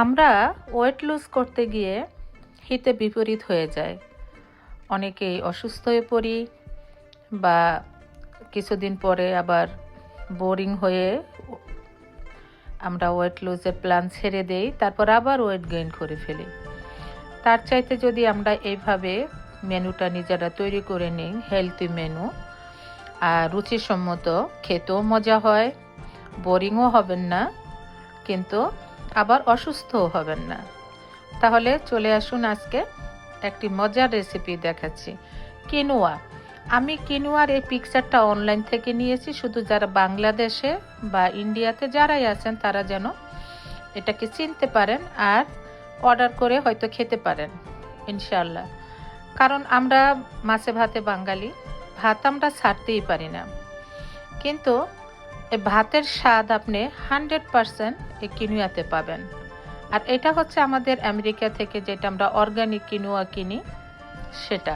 আমরা weight lose করতে গিয়ে হিতে বিপরীত হয়ে যায় অনেকেই অসুস্থ হয়ে পড়ি বা কিছুদিন পরে আবার বোরিং হয়ে আমরা ওয়েট লুজের প্ল্যান ছেড়ে দেই, তারপর আবার ওয়েট গেইন করে ফেলি। তার চাইতে যদি আমরা এইভাবে মেনুটা নিজেরা তৈরি করে নিই হেলদি মেনু, আর রুচিসম্মত খেতেও মজা হয়, বোরিংও হবেন না, কিন্তু আবার অসুস্থও হবেন না। তাহলে চলে আসুন আজকে একটি মজার রেসিপি দেখাচ্ছি। কিনুয়া আমি কিনুয়ার এই পিকচারটা অনলাইন থেকে নিয়েছি। শুধু যারা বাংলাদেশে বা ইন্ডিয়াতে যারাই আছেন, তারা যেন এটাকে চিনতে পারেন আর অর্ডার করে হয়তো খেতে পারেন ইনশাল্লাহ কারণ আমরা মাছে ভাতে বাঙালি, ভাত আমরা ছাড়তেই পারি না। কিন্তু ভাতের স্বাদ আপনি হান্ড্রেড পারসেন্ট এই কিনুয়াতে পাবেন। আর এটা হচ্ছে আমাদের আমেরিকা থেকে যেটা আমরা অর্গানিক কিনুয়া কিনি, সেটা।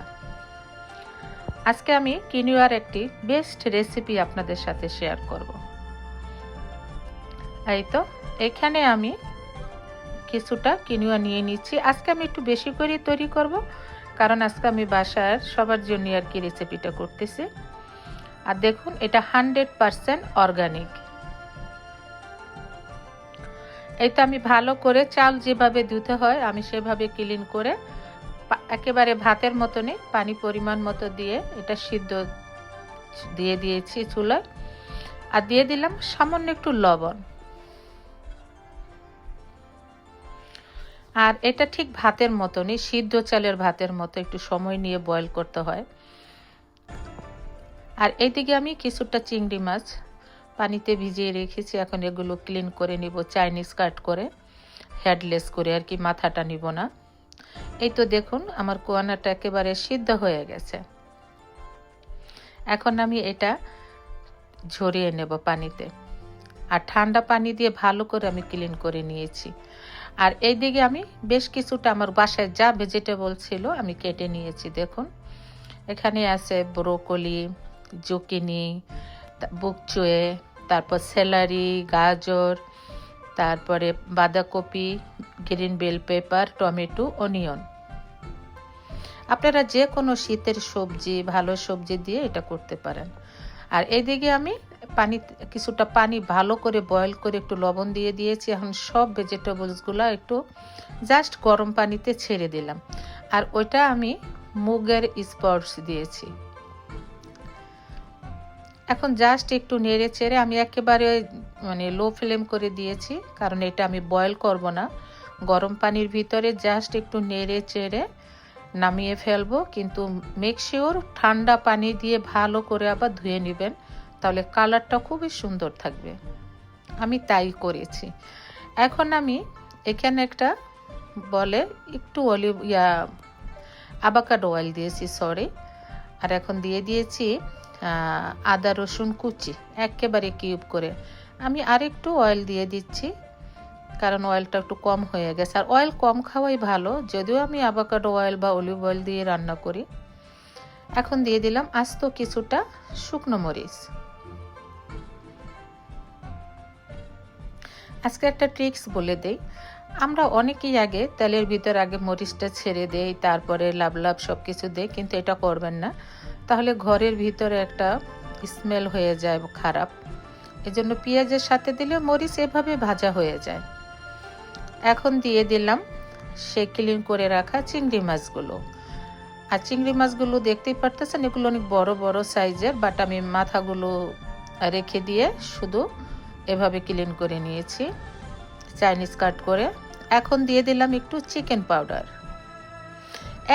আজকে আমি কিনুয়ার একটি বেস্ট রেসিপি আপনাদের সাথে শেয়ার করব। এই তো, এখানে আমি কিছুটা কিনুয়া নিয়ে নিচ্ছি। আজকে আমি একটু বেশি করে তৈরি করব, কারণ আজকে আমি বাসার সবার জন্য আর কি রেসিপিটা করতেছি। আর দেখুন, এটা হান্ড্রেড পারসেন্ট অর্গানিক। এই তো আমি ভালো করে চাল যেভাবে ধুতে হয়, আমি সেভাবে ক্লিন করে একেবারে ভাতের মতনই পানি পরিমাণ মতো দিয়ে এটা সিদ্ধ দিয়ে দিয়েছি চুলায়। আর দিয়ে দিলাম সামান্য একটু লবণ। আর এটা ঠিক ভাতের মতনই, সিদ্ধ চালের ভাতের মতো একটু সময় নিয়ে বয়েল করতে হয়। আর এইদিকে আমি কিছুটা চিংড়ি মাছ পানিতে ভিজিয়ে রেখেছি। এখন এগুলো ক্লিন করে নিব চাইনিজ কাট করে হেডলেস করে আর কি, মাথাটা নিব না। এই তো দেখুন, আমার কোয়ানাটা একেবারে সিদ্ধ হয়ে গেছে। এখন আমি এটা ঝরিয়ে নেব পানিতে। আর ঠান্ডা পানি দিয়ে ভালো করে আমি ক্লিন করে নিয়েছি। আর এইদিকে আমি বেশ কিছুটা আমার বাসায় যা ভেজিটেবল ছিল আমি কেটে নিয়েছি। দেখুন, এখানে আছে ব্রোকলি জুকিনি বুকচুয়ে তারপর স্যালারি গাজর, তারপরে বাঁধাকপি, green bell pepper, tomato, onion. আপনারা যে কোনো শীতের সবজি, ভালো সবজি দিয়ে এটা করতে পারেন। আর এইদিকে আমি পানি, কিছুটা পানি ভালো করে বয়েল করে একটু লবণ দিয়ে দিয়েছি। এখন সব ভেজিটেবলসগুলো একটু জাস্ট গরম পানিতে ছেড়ে দিলাম। আর ওইটা আমি মুগের স্পর্শ দিয়েছি। এখন জাস্ট একটু নেড়ে চেড়ে আমি একেবারে মানে লো ফ্লেম করে দিয়েছি, কারণ এটা আমি বয়েল করব না। গরম পানির ভিতরে জাস্ট একটু নেড়ে চেড়ে নামিয়ে ফেলব, কিন্তু মেকশিওর ঠান্ডা পানি দিয়ে ভালো করে আবার ধুয়ে নেবেন, তাহলে কালারটা খুবই সুন্দর থাকবে। আমি তাই করেছি। এখন আমি এখানে একটা বলে একটু অলিভ ইয়া আবাকাড অয়েল দিয়েছি সরি আর এখন দিয়ে দিয়েছি আদা, রসুন কুচি, একেবারে কিউব করে। আমি আরেকটু অয়েল দিয়ে দিচ্ছি, কারণ অয়েলটা একটু কম হয়ে গেছে। আর অয়েল কম খাওয়াই ভালো, যদিও আমি আবাকাডো অয়েল বা অলিভ অয়েল দিয়ে রান্না করি। এখন দিয়ে দিলাম আস্ত কিছুটা শুকনো মরিচ। আজকে একটা ট্রিক্স বলে দেই। আমরা অনেকেই আগে তেলের ভিতর আগে মরিচটা ছেড়ে দেই, তারপরে লাভ লাভ সব কিছু দেই, কিন্তু এটা করবেন না। তাহলে ঘরের ভিতরে একটা স্মেল হয়ে যায় খারাপ। এজন্য পেঁয়াজের সাথে দিলে মরিচ এভাবে ভাজা হয়ে যায়। এখন দিয়ে দিলাম সে ক্লিন করে রাখা চিংড়ি মাছগুলো। আর চিংড়ি মাছগুলো দেখতেই পারতেছেন, এগুলো অনেক বড় বড় সাইজের বাট আমি মাথাগুলো রেখে দিয়ে শুধু এভাবে ক্লিন করে নিয়েছি। চাইনিজ কাট করে। এখন দিয়ে দিলাম একটু চিকেন পাউডার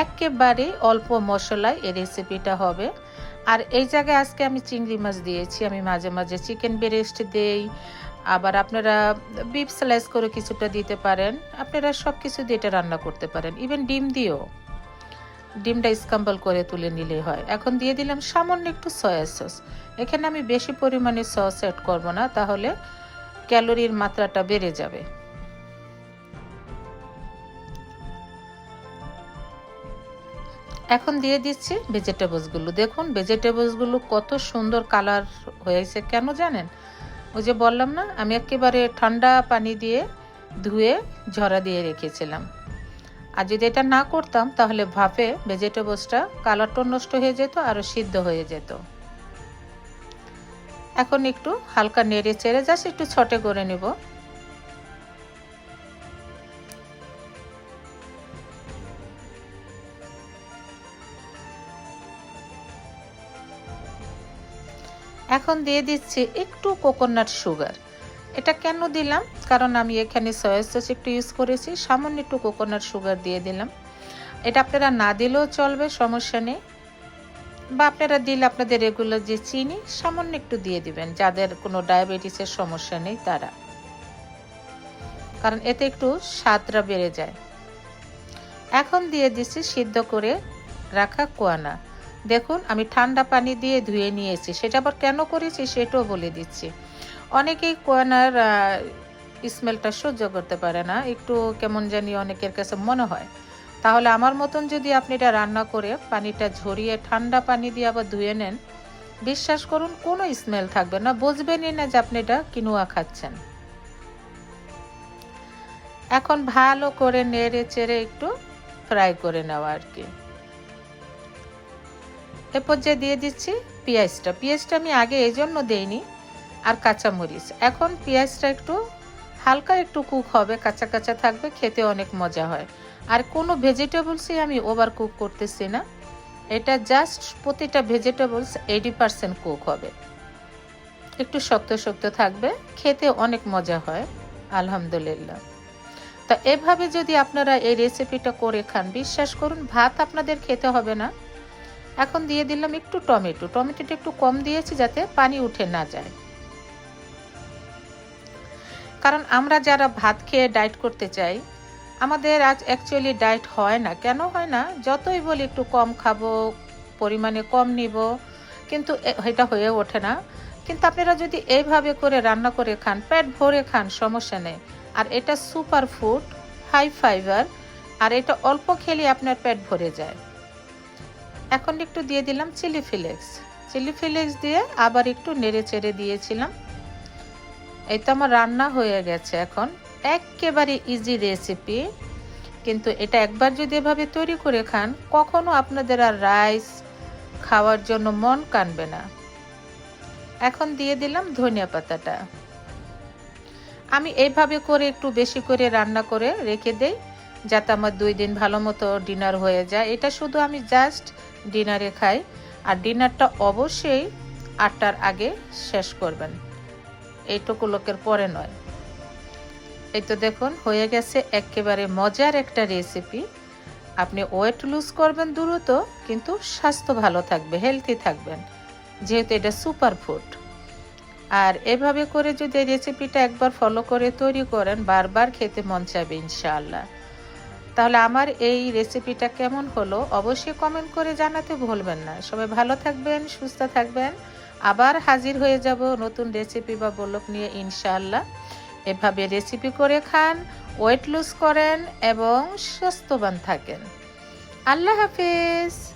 একেবারে অল্প মশলায় এই রেসিপিটা হবে। আর এই জায়গায় আজকে আমি চিংড়ি মাছ দিয়েছি, আমি মাঝে মাঝে চিকেন বেরেস্ট দেই। আবার আপনারা বিফ স্লাইস করে কিছুটা দিতে পারেন। আপনারা সব কিছু দিয়ে এটা রান্না করতে পারেন। ইভেন ডিম দিয়েও। ডিমটা স্কাম্বল করে তুলে নিলেই হয়। এখন দিয়ে দিলাম সামান্য একটু সয়া সস এখানে আমি বেশি পরিমাণে সস অ্যাড করব না, তাহলে ক্যালোরির মাত্রাটা বেড়ে যাবে। এখন দিয়ে দিচ্ছি ভেজিটেবলসগুলো দেখুন ভেজিটেবলসগুলো কত সুন্দর কালার হয়েছে, কেন জানেন? ওই যে বললাম না, আমি একেবারে ঠান্ডা পানি দিয়ে ধুয়ে ঝরা দিয়ে রেখেছিলাম। আর যদি এটা না করতাম, তাহলে ভাপে ভেজিটেবলসটা কালারটা নষ্ট হয়ে যেত আরও সিদ্ধ হয়ে যেত। এখন একটু হালকা নেড়ে চেড়ে জাস্ট একটু ছটে করে নিব। এখন দিয়ে দিচ্ছি একটু কোকোনাট সুগার এটা কেন দিলাম? কারণ আমি এখানে সয়া সস একটু ইউজ করেছি, সামান্য একটু কোকোনাট সুগার দিয়ে দিলাম। এটা আপনারা না দিলেও চলবে, সমস্যা নেই। বা আপনারা দিলে আপনাদের রেগুলার যে চিনি, সামান্য একটু দিয়ে দিবেন, যাদের কোনো ডায়াবেটিসের সমস্যা নেই তারা। কারণ এতে একটু স্বাদটা বেড়ে যায়। এখন দিয়ে দিচ্ছি সিদ্ধ করে রাখা কোয়ানা। দেখুন, আমি ঠান্ডা পানি দিয়ে ধুয়ে নিয়েছি। সেটা আবার কেন করেছি সেটাও বলে দিচ্ছি। অনেকেই কোয়ানার স্মেলটা সহ্য করতে পারে না। একটু কেমন জানি অনেকের কাছে মনে হয়। তাহলে আমার মতন যদি আপনি এটা রান্না করে পানিটা ঝরিয়ে ঠান্ডা পানি দিয়ে আবার ধুয়ে নেন, বিশ্বাস করুন, কোনো স্মেল থাকবে না। বুঝবেনই না যে আপনি এটা কিনুয়া খাচ্ছেন। এখন ভালো করে নেড়ে চেড়ে একটু ফ্রাই করে নেওয়া আর কি। এ পর্যায়ে দিয়ে দিচ্ছি পেঁয়াজটা। পেঁয়াজটা আমি আগে এই জন্য দেইনি, আর কাঁচামরিচ। এখন পেঁয়াজটা একটু হালকা একটু কুক হবে, কাঁচা কাঁচা থাকবে, খেতে অনেক মজা হয়। আর কোনো ভেজিটেবলসই আমি ওভার কুক করতেছি না। এটা জাস্ট প্রতিটা ভেজিটেবলস এইটি পারসেন্ট কুক হবে। একটু শক্ত শক্ত থাকবে, খেতে অনেক মজা হয়, আলহামদুলিল্লাহ। তা এভাবে যদি আপনারা এই রেসিপিটা করে খান, বিশ্বাস করুন, ভাত আপনাদের খেতে হবে না। এখন দিয়ে দিলাম একটু টমেটো। টমেটোটা একটু কম দিয়েছি যাতে পানি উঠে না যায়। কারণ আমরা যারা ভাত খেয়ে ডায়েট করতে চাই, আমাদের আজ অ্যাকচুয়ালি ডায়েট হয় না। কেন হয় না? যতই বলি একটু কম খাব, পরিমাণে কম নিব, কিন্তু এটা হয়ে ওঠে না। কিন্তু আপনারা যদি এইভাবে করে রান্না করে খান, পেট ভরে খান, সমস্যা নেই। আর এটা সুপার ফুড হাই ফাইবার আর এটা অল্প খেলে আপনার পেট ভরে যায়। এখন একটু দিয়ে দিলাম চিলি ফ্লেক্স। চিলি ফ্লেক্স দিয়ে আবার একটু নেড়ে চেড়ে দিয়েছিলাম। এই তো আমার রান্না হয়ে গেছে এখন। একেবারে ইজি রেসিপি কিন্তু এটা একবার যদি এভাবে তৈরি করে খান, কখনো আপনাদের আর রাইস খাওয়ার জন্য মন কানবে না। এখন দিয়ে দিলাম ধনিয়া পাতাটা। আমি এইভাবে করে একটু বেশি করে রান্না করে রেখে দেই। যাতে আমার দুই দিন ভালো মতো ডিনার হয়ে যায়। এটা শুধু আমি জাস্ট ডিনারে খাই। আর ডিনারটা অবশ্যই আটটার আগে শেষ করবেন। এইটুকু লোকের পরে নয়। এই তো দেখুন, হয়ে গেছে একেবারে মজার একটা রেসিপি আপনি ওয়েট লুজ করবেন দ্রুত, কিন্তু স্বাস্থ্য ভালো থাকবে হেলথি থাকবেন। যেহেতু এটা সুপার ফুড আর এভাবে করে যদি রেসিপিটা একবার ফলো করে তৈরি করেন, বারবার খেতে মন চাইবে ইনশাআল্লাহ। তাহলে আমার এই রেসিপিটা কেমন হলো? অবশ্যই কমেন্ট করে জানাতে ভুলবেন না। সবাই ভালো থাকবেন, সুস্থ থাকবেন। আবার হাজির হয়ে যাব নতুন রেসিপি বা বলক নিয়ে ইনশাআল্লাহ। এভাবে রেসিপি করে খান ওয়েট লুজ করেন এবং সুস্থবান থাকেন। আল্লাহ হাফিজ।